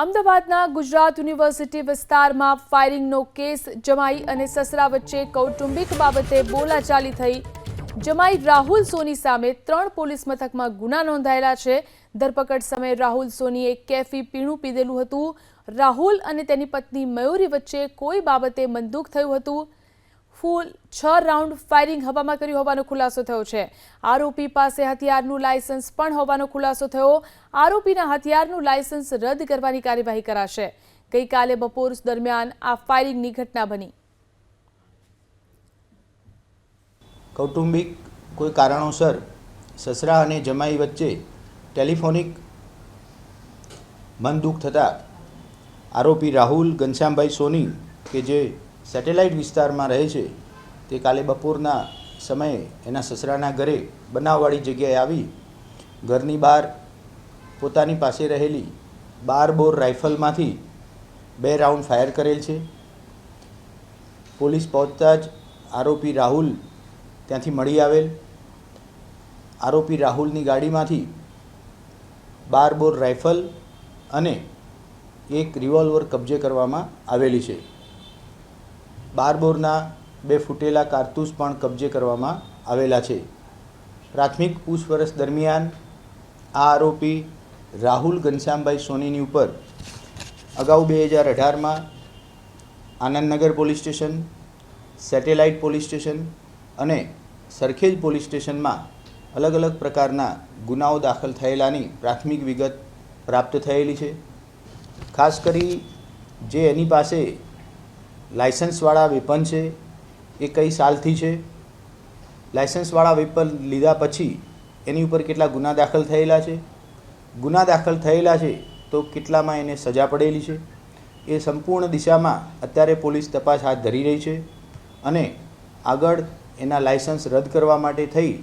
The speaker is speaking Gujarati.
અમદાવાદના ગુજરાત યુનિવર્સિટી વિસ્તારમાં ફાયરિંગનો કેસ જમાઈ અને સસરા વચ્ચે કૌટુંબિક બાબતે બોલાચાલી થઈ. જમાઈ રાહુલ સોની સામે ત્રણ પોલીસ મથકમાં ગુના નોંધાયેલા છે. ધરપકડ સમયે રાહુલ સોનીએ કેફી પીણું પીધેલું હતું. રાહુલ અને તેની પત્ની મયુરી વચ્ચે કોઈ બાબતે મનદુખ થયું હતું. ફૂલ છ રાઉન્ડ ફાયરિંગ હવામાં કર્યું હોવાનો ખુલાસો થયો છે. આરોપી પાસે હથિયારનું લાયસન્સ પણ હોવાનો ખુલાસો થયો. આરોપીના હથિયારનું લાયસન્સ રદ કરવાની કાર્યવાહી કરાશે. ગઈકાલે બપોર દરમિયાન આ ફાયરિંગની ઘટના બની. કૌટુંબિક કોઈ કારણોસર સસરા અને જમાઈ વચ્ચે ટેલિફોનિક મન દુઃખ થતાં આરોપી રાહુલ ઘનશ્યામભાઈ સોની કે જે સેટેલાઇટ વિસ્તારમાં રહે છે. તે કાલે બપોરના સમયે એના સસરાના ઘરે બનાવવાળી જગ્યાએ આવી. ઘરની બહાર પોતાની પાસે રહેલી બાર બોર રાઇફલમાંથી બે રાઉન્ડ ફાયર કરેલ છે. પોલીસ પહોંચતા જ આરોપી રાહુલ ત્યાંથી મળી આવેલ. આરોપી રાહુલની ગાડીમાંથી બાર બોર રાઇફલ અને એક રિવોલ્વર કબજે કરવામાં આવેલી છે. બાર બોરના બે ફૂટેલા કારતૂસ પણ કબજે કરવામાં આવેલા છે. પ્રાથમિક પૂછપરછ દરમિયાન આ આરોપી રાહુલ ઘનશ્યામભાઈ સોનીની ઉપર અગાઉ બે હજાર અઢારમાં Anandnagar police station, satellite police station અને સરખેજ પોલીસ સ્ટેશનમાં અલગ અલગ પ્રકારના ગુનાઓ દાખલ થયેલાની પ્રાથમિક વિગત પ્રાપ્ત થયેલી છે. ખાસ કરી જે એની પાસે લાયસન્સવાળા વેપન છે, એ કઈ સાલથી છે? લાયસન્સવાળા વેપન લીધા પછી એની ઉપર કેટલા ગુના દાખલ થયેલા છે? ગુના દાખલ થયેલા છે તો કેટલામાં એને સજા પડેલી છે? એ સંપૂર્ણ દિશામાં અત્યારે પોલીસ તપાસ હાથ ધરી રહી છે અને આગળ એના લાયસન્સ રદ કરવા માટે થઈ